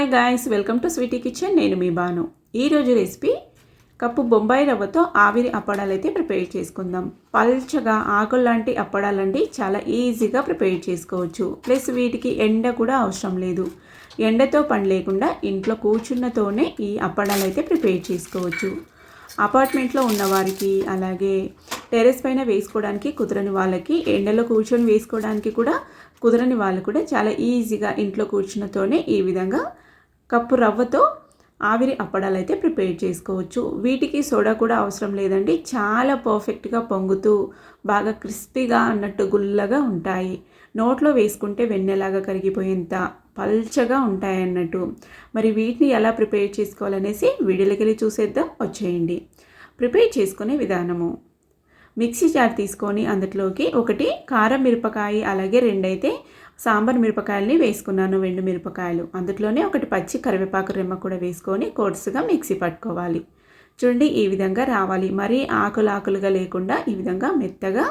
Hi guys welcome to sweety kitchen నేను మీ బాను. ఈరోజు రెసిపీ కప్పు బొంబాయి రవ్వతో ఆవిరి అప్పడాలు అయితే ప్రిపేర్ చేసుకుందాం. పల్చగా ఆకులు లాంటి అప్పడాలండి చాలా ఈజీగా ప్రిపేర్ చేసుకోవచ్చు. ప్లస్ వీటికి ఎండ కూడా అవసరం లేదు. ఎండతో పని లేకుండా ఇంట్లో కూర్చున్నతోనే ఈ అప్పడాలు అయితే ప్రిపేర్ చేసుకోవచ్చు. అపార్ట్మెంట్లో ఉన్నవారికి అలాగే టెరెస్ పైన వేసుకోవడానికి కుదరని వాళ్ళకి ఎండలో కూర్చొని వేసుకోవడానికి కూడా కుదరని వాళ్ళు కూడా చాలా ఈజీగా ఇంట్లో కూర్చున్నతోనే ఈ విధంగా కప్పు రవ్వతో ఆవిరి అప్పడాలు అయితే ప్రిపేర్ చేసుకోవచ్చు. వీటికి సోడా కూడా అవసరం లేదండి. చాలా పర్ఫెక్ట్గా పొంగుతూ బాగా క్రిస్పీగా అన్నట్టు గుల్లగా ఉంటాయి. నోట్లో వేసుకుంటే వెన్నెలాగా కరిగిపోయేంత పల్చగా ఉంటాయి అన్నట్టు. మరి వీటిని ఎలా ప్రిపేర్ చేసుకోవాలనేసి వీడియోలోకి వెళ్ళి చూసేద్దాం. వచ్చేయండి. ప్రిపేర్ చేసుకునే విధానము. మిక్సీ జార్ తీసుకొని అందులోకి ఒకటి కారం మిరపకాయ అలాగే రెండైతే సాంబార్ మిరపకాయలని వేసుకున్నాను వెండు మిరపకాయలు. అందులోనే ఒకటి పచ్చి కరివేపాకు రెమ్మ కూడా వేసుకొని కోర్సుగా మిక్సీ పట్టుకోవాలి. చూడండి ఈ విధంగా రావాలి. మరీ ఆకులు ఆకులుగా లేకుండా ఈ విధంగా మెత్తగా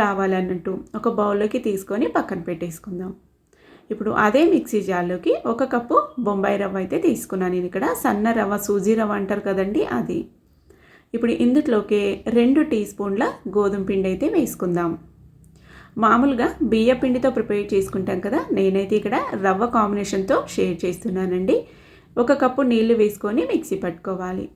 రావాలన్నట్టు ఒక బౌల్లోకి తీసుకొని పక్కన పెట్టేసుకుందాం. ఇప్పుడు అదే మిక్సీ జార్లోకి ఒక కప్పు బొంబాయి రవ్వ అయితే తీసుకున్నాను నేను ఇక్కడ. సన్న రవ్వ సూజీ రవ్వ అంటారు కదండి అది. ఇప్పుడు ఇందులోకి రెండు టీ స్పూన్ల గోధుమ పిండి అయితే వేసుకుందాం. మామూలుగా బియ్య పిండితో ప్రిపేర్ చేసుకుంటాం కదా నేనైతే ఇక్కడ రవ్వ కాంబినేషన్తో షేర్ చేస్తున్నానండి. ఒక కప్పు నీళ్ళు వేసుకొని మిక్సీ పట్టుకోవాలి.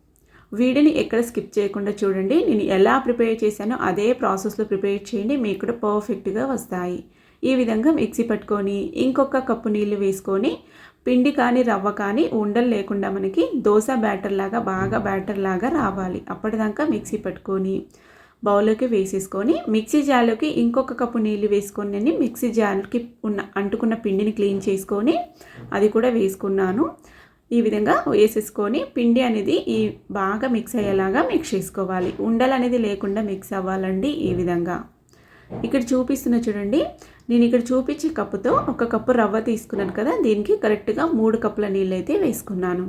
వీడిని ఎక్కడ స్కిప్ చేయకుండా చూడండి. నేను ఎలా ప్రిపేర్ చేశానో అదే ప్రాసెస్లో ప్రిపేర్ చేయండి. మీకు కూడా పర్ఫెక్ట్గా వస్తాయి. ఈ విధంగా మిక్సీ పట్టుకొని ఇంకొక కప్పు నీళ్ళు వేసుకొని పిండి కానీ రవ్వ కానీ ఉండలు లేకుండా మనకి దోశ బ్యాటర్ లాగా బాగా బ్యాటర్ లాగా రావాలి. అప్పటిదాకా మిక్సీ పట్టుకొని. బౌల్లోకి వేసేసుకొని మిక్సీ జార్లోకి ఇంకొక కప్పు నీళ్ళు వేసుకొని నేను మిక్సీ జార్కి ఉన్న అంటుకున్న పిండిని క్లీన్ చేసుకొని అది కూడా వేసుకున్నాను. ఈ విధంగా వేసేసుకొని పిండి అనేది ఈ బాగా మిక్స్ అయ్యేలాగా మిక్స్ చేసుకోవాలి. ఉండలు అనేది లేకుండా మిక్స్ అవ్వాలండి ఈ విధంగా. ఇక్కడ చూపిస్తున్న చూడండి నేను ఇక్కడ చూపించే కప్పుతో ఒక కప్పు రవ్వ తీసుకున్నాను కదా దీనికి కరెక్ట్గా మూడు కప్పుల నీళ్ళు అయితే వేసుకున్నాను.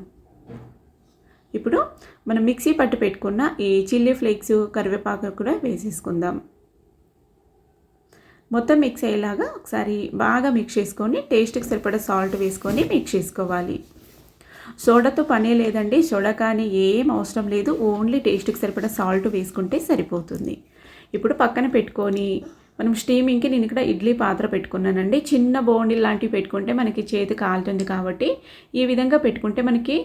ఇప్పుడు మనం మిక్సీ పట్టు పెట్టుకున్న ఈ చిల్లీ ఫ్లేక్స్ కరివేపాకు కూడా వేసేసుకుందాం. మొత్తం మిక్స్ అయ్యేలాగా ఒకసారి బాగా మిక్స్ చేసుకొని టేస్ట్కి సరిపడా సాల్ట్ వేసుకొని మిక్స్ చేసుకోవాలి. సోడాతో పనే లేదండి సోడా కానీ ఏం అవసరం లేదు ఓన్లీ టేస్ట్కి సరిపడా సాల్ట్ వేసుకుంటే సరిపోతుంది. ఇప్పుడు పక్కన పెట్టుకొని మనం స్టీమింగ్కి నేను ఇక్కడ ఇడ్లీ పాత్ర పెట్టుకున్నానండి. చిన్న బోండి లాంటివి పెట్టుకుంటే మనకి చేతి కాలుతుంది కాబట్టి ఈ విధంగా పెట్టుకుంటే మనకి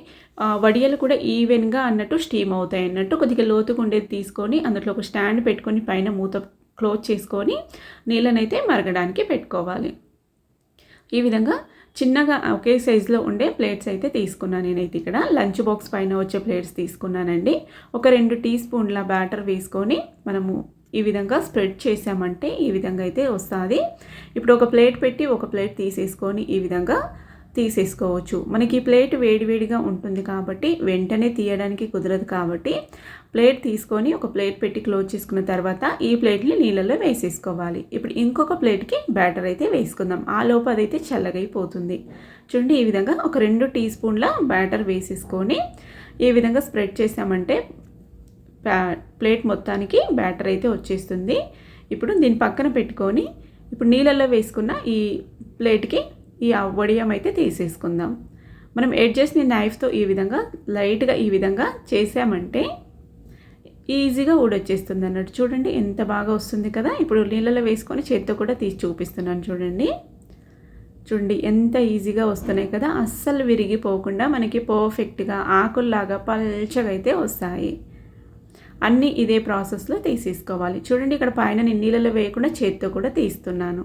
వడియలు కూడా ఈవెన్గా అన్నట్టు స్టీమ్ అవుతాయి అన్నట్టు కొద్దిగా లోతుగా ఉండేది తీసుకొని అందులో ఒక స్టాండ్ పెట్టుకొని పైన మూత క్లోజ్ చేసుకొని నీళ్ళనైతే మరగడానికి పెట్టుకోవాలి. ఈ విధంగా చిన్నగా ఒకే సైజులో ఉండే ప్లేట్స్ అయితే తీసుకున్నాను నేనైతే ఇక్కడ. లంచ్ బాక్స్ పైన వచ్చే ప్లేట్స్ తీసుకున్నానండి. ఒక రెండు టీ స్పూన్ల బ్యాటర్ వేసుకొని మనము ఈ విధంగా స్ప్రెడ్ చేసామంటే ఈ విధంగా అయితే వస్తుంది. ఇప్పుడు ఒక ప్లేట్ పెట్టి ఒక ప్లేట్ తీసేసుకొని ఈ విధంగా తీసేసుకోవచ్చు. మనకి ఈ ప్లేట్ వేడివేడిగా ఉంటుంది కాబట్టి వెంటనే తీయడానికి కుదరదు కాబట్టి ప్లేట్ తీసుకొని ఒక ప్లేట్ పెట్టి క్లోజ్ చేసుకున్న తర్వాత ఈ ప్లేట్ని నీళ్ళలో వేసేసుకోవాలి. ఇప్పుడు ఇంకొక ప్లేట్కి బ్యాటర్ అయితే వేసుకుందాం. ఆ లోపు అదైతే చల్లగైపోతుంది. చూడండి ఈ విధంగా ఒక రెండు టీ స్పూన్ల బ్యాటర్ వేసేసుకొని ఈ విధంగా స్ప్రెడ్ చేసామంటే ప్లేట్ మొత్తానికి బ్యాటర్ అయితే వచ్చేస్తుంది. ఇప్పుడు దీని పక్కన పెట్టుకొని ఇప్పుడు నీళ్ళల్లో వేసుకున్న ఈ ప్లేట్కి ఈ వడియం అయితే తీసేసుకుందాం. మనం ఎడ్జెస్ని నైఫ్తో ఈ విధంగా లైట్గా ఈ విధంగా చేసామంటే ఈజీగా ఊడొచ్చేస్తుంది అన్నట్టు. చూడండి ఎంత బాగా వస్తుంది కదా. ఇప్పుడు నీళ్ళలో వేసుకొని చేత్తో కూడా తీసి చూపిస్తున్నాను చూడండి. చూడండి ఎంత ఈజీగా వస్తున్నాయి కదా. అస్సలు విరిగిపోకుండా మనకి పర్ఫెక్ట్గా ఆకుల్లాగా పల్చగా అయితే వస్తాయి. అన్నీ ఇదే ప్రాసెస్లో తీసేసుకోవాలి. చూడండి ఇక్కడ పైన నేను నీళ్ళలో వేయకుండా చేత్తో కూడా తీస్తున్నాను.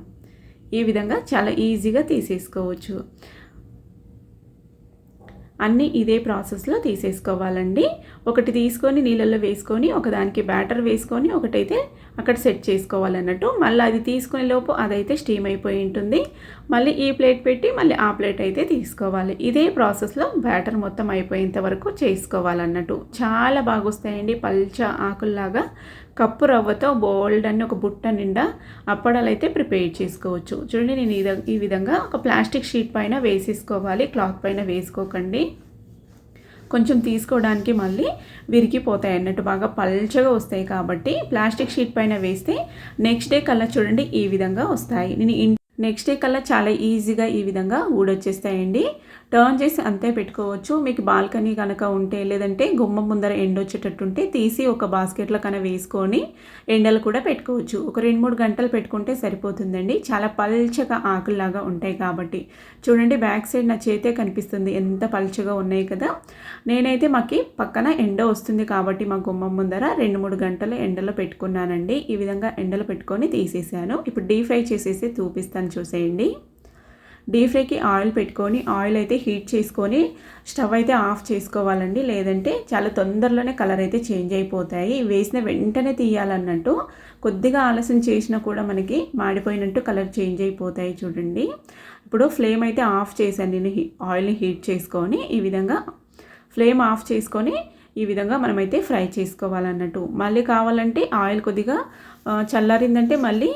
ఈ విధంగా చాలా ఈజీగా తీసేసుకోవచ్చు. అన్నీ ఇదే ప్రాసెస్లో తీసేసుకోవాలండి. ఒకటి తీసుకొని నీళ్ళల్లో వేసుకొని ఒకదానికి బ్యాటర్ వేసుకొని ఒకటైతే అక్కడ సెట్ చేసుకోవాలన్నట్టు మళ్ళీ అది తీసుకునే లోపు అదైతే స్టీమ్ అయిపోయి ఉంటుంది. మళ్ళీ ఈ ప్లేట్ పెట్టి మళ్ళీ ఆ ప్లేట్ అయితే తీసుకోవాలి. ఇదే ప్రాసెస్లో బ్యాటర్ మొత్తం అయిపోయేంత వరకు చేసుకోవాలన్నట్టు. చాలా బాగా వస్తాయండి పల్చ ఆకుల్లాగా. కప్పు రవ్వతో బోల్డ్ అని ఒక బుట్ట నిండా అప్పడాలు అయితే ప్రిపేర్ చేసుకోవచ్చు. చూడండి నేను ఈ విధంగా ఒక ప్లాస్టిక్ షీట్ పైన వేసేసుకోవాలి. క్లాత్ పైన వేసుకోకండి. కొంచెం తీసుకోవడానికి మళ్ళీ విరిగిపోతాయి అన్నట్టు బాగా పల్చగా వస్తాయి కాబట్టి ప్లాస్టిక్ షీట్ పైన వేస్తే నెక్స్ట్ డే కల్లా చూడండి ఈ విధంగా వస్తాయి. నేను నెక్స్ట్ డే కల్లా చాలా ఈజీగా ఈ విధంగా ఊడొచ్చేస్తాయండి. టర్న్ చేసి అంతే పెట్టుకోవచ్చు. మీకు బాల్కనీ కనుక ఉంటే లేదంటే గుమ్మం ముందర ఎండ వచ్చేటట్టుంటే తీసి ఒక బాస్కెట్లో కనుక వేసుకొని ఎండలు కూడా పెట్టుకోవచ్చు. ఒక రెండు మూడు గంటలు పెట్టుకుంటే సరిపోతుందండి. చాలా పల్చగా ఆకుల్లాగా ఉంటాయి కాబట్టి. చూడండి బ్యాక్ సైడ్ నా చేతే కనిపిస్తుంది. ఎంత పల్చగా ఉన్నాయి కదా. నేనైతే మాకి పక్కన ఎండ వస్తుంది కాబట్టి మా గుమ్మం ముందర రెండు మూడు గంటలు ఎండలో పెట్టుకున్నానండి. ఈ విధంగా ఎండలో పెట్టుకొని తీసేసాను. ఇప్పుడు డీప్ ఫ్రై చేసేసి చూపిస్తాను చూసేయండి. డీప్ ఫ్రైకి ఆయిల్ పెట్టుకొని ఆయిల్ అయితే హీట్ చేసుకొని స్టవ్ అయితే ఆఫ్ చేసుకోవాలండి. లేదంటే చాలా తొందరలోనే కలర్ అయితే చేంజ్ అయిపోతాయి. వేసిన వెంటనే తీయాలన్నట్టు కొద్దిగా ఆలస్యం చేసినా కూడా మనకి మాడిపోయినట్టు కలర్ చేంజ్ అయిపోతాయి చూడండి. ఇప్పుడు ఫ్లేమ్ అయితే ఆఫ్ చేశాను. నేను ఆయిల్ని హీట్ చేసుకొని ఈ విధంగా ఫ్లేమ్ ఆఫ్ చేసుకొని ఈ విధంగా మనమైతే ఫ్రై చేసుకోవాలన్నట్టు. మళ్ళీ కావాలంటే ఆయిల్ కొద్దిగా చల్లారిందంటే మళ్ళీ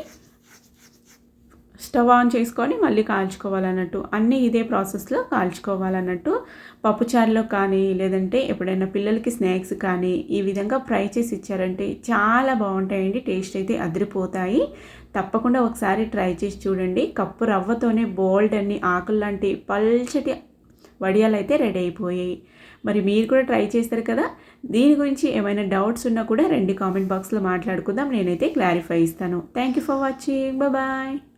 స్టవ్ ఆన్ చేసుకొని మళ్ళీ కాల్చుకోవాలన్నట్టు అన్నీ ఇదే ప్రాసెస్లో కాల్చుకోవాలన్నట్టు పప్పుచారులో కానీ లేదంటే ఎప్పుడైనా పిల్లలకి స్నాక్స్ కానీ ఈ విధంగా ఫ్రై చేసి ఇచ్చారంటే చాలా బాగుంటాయండి టేస్ట్ అయితే అదిరిపోతాయి. తప్పకుండా ఒకసారి ట్రై చేసి చూడండి. కప్పు రవ్వతోనే బోల్డ్ అన్ని ఆకులు లాంటి పల్చటి వడియాలు అయితే రెడీ అయిపోయాయి. మరి మీరు కూడా ట్రై చేస్తారు కదా? దీని గురించి ఏమైనా డౌట్స్ ఉన్నా కూడా రెండు కామెంట్ బాక్స్లో మాట్లాడుకుందాం నేనైతే క్లారిఫై ఇస్తాను. Thank you for watching. Bye.